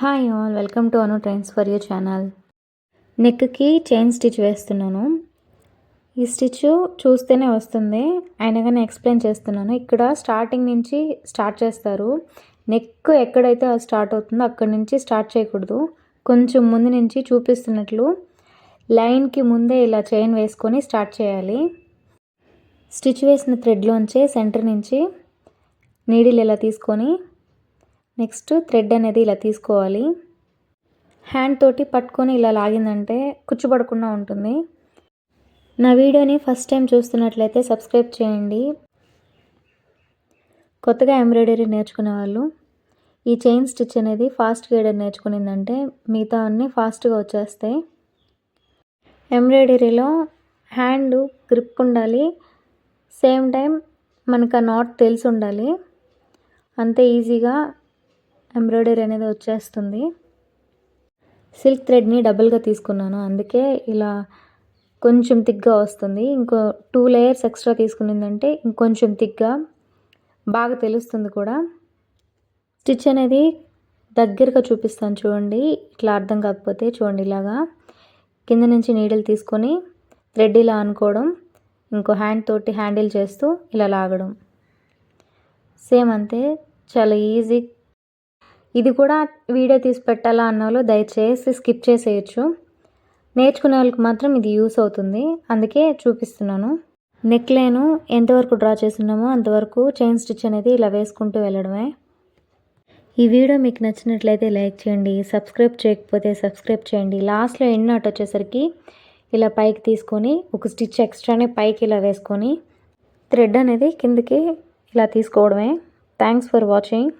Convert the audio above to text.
Hi all welcome to Anu trains for you channel నెక్కి chain stitch వేస్తున్నాను. ఈ stitch చూస్తేనే వస్తుంది. అయినగానే కానీ ఎక్స్ప్లెయిన్ చేస్తున్నాను. ఇక్కడ స్టార్టింగ్ నుంచి స్టార్ట్ చేస్తారు. నెక్ ఎక్కడైతే స్టార్ట్ అవుతుందో అక్కడి నుంచి స్టార్ట్ చేయకూడదు. కొంచెం ముందు నుంచి చూపిస్తున్నట్లు లైన్కి ముందే ఇలా చైన్ వేసుకొని స్టార్ట్ చేయాలి. స్టిచ్ వేసిన థ్రెడ్లోంచి సెంటర్ నుంచి నీడిల్ ఇలా తీసుకొని నెక్స్ట్ థ్రెడ్ అనేది ఇలా తీసుకోవాలి. హ్యాండ్ తోటి పట్టుకొని ఇలా లాగిందంటే కుచ్చుపడకుండా ఉంటుంది. నా వీడియోని ఫస్ట్ టైం చూస్తున్నట్లయితే సబ్స్క్రైబ్ చేయండి. కొత్తగా ఎంబ్రాయిడరీ నేర్చుకునే వాళ్ళు ఈ చైన్ స్టిచ్ అనేది ఫాస్ట్ గైడర్ నేర్చుకునిందంటే మిగతా అన్నీ ఫాస్ట్గా వచ్చేస్తాయి. ఎంబ్రాయిడరీలో హ్యాండ్ గ్రిప్ ఉండాలి. సేమ్ టైం మనకు ఆ నాట్ తెలిసి ఉండాలి. అంతే ఈజీగా ఎంబ్రాయిడరీ అనేది వచ్చేస్తుంది. సిల్క్ థ్రెడ్ని డబుల్గా తీసుకున్నాను. అందుకే ఇలా కొంచెం థిక్గా వస్తుంది. ఇంకో టూ లేయర్స్ ఎక్స్ట్రా తీసుకునిందంటే ఇంకొంచెం థిక్గా బాగా తెలుస్తుంది కూడా. స్టిచ్ అనేది దగ్గరగా చూపిస్తాను చూడండి. ఇట్లా అర్థం కాకపోతే చూడండి ఇలాగా. కింద నుంచి నీడలు తీసుకొని థ్రెడ్ ఇలా అనుకోవడం ఇంకో హ్యాండ్ తోటి హ్యాండిల్ చేస్తూ ఇలా లాగడం. సేమ్ అంతే. చాలా ఈజీ ఇది కూడా వీడియో తీసి పెట్టాలా అన్న దయచేసి స్కిప్ చేసేయచ్చు. నేర్చుకునే వాళ్ళకి మాత్రం ఇది యూస్ అవుతుంది. అందుకే చూపిస్తున్నాను. నెక్లేను ఎంతవరకు డ్రా చేస్తున్నామో అంతవరకు చైన్ స్టిచ్ అనేది ఇలా వేసుకుంటూ వెళ్ళడమే. ఈ వీడియో మీకు నచ్చినట్లయితే లైక్ చేయండి సబ్స్క్రైబ్ చేయకపోతే సబ్స్క్రైబ్ చేయండి. లాస్ట్లో ఎండ్ నాట్ వచ్చేసరికి ఇలా పైకి తీసుకొని ఒక స్టిచ్ ఎక్స్ట్రానే పైకి ఇలా వేసుకొని థ్రెడ్ అనేది కిందకి ఇలా తీసుకోవడమే. Thanks for watching.